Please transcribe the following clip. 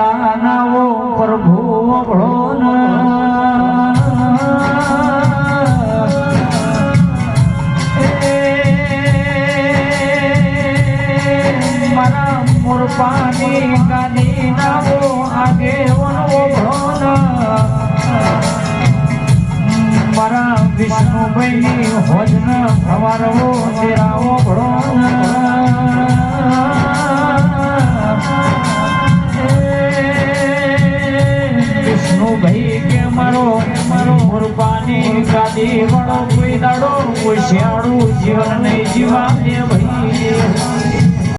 મેળા નાવો પ્રભુ ભળો મારા મુરપાની ગાની નાવો, આગે વનવો ભળો મારા વિષ્ણુભાઈની હોજન ભવારવો તેરા જીવણો કોઈ દાડો કોઈ શિયાળું જીવન નહીં જીવાને ભાઈ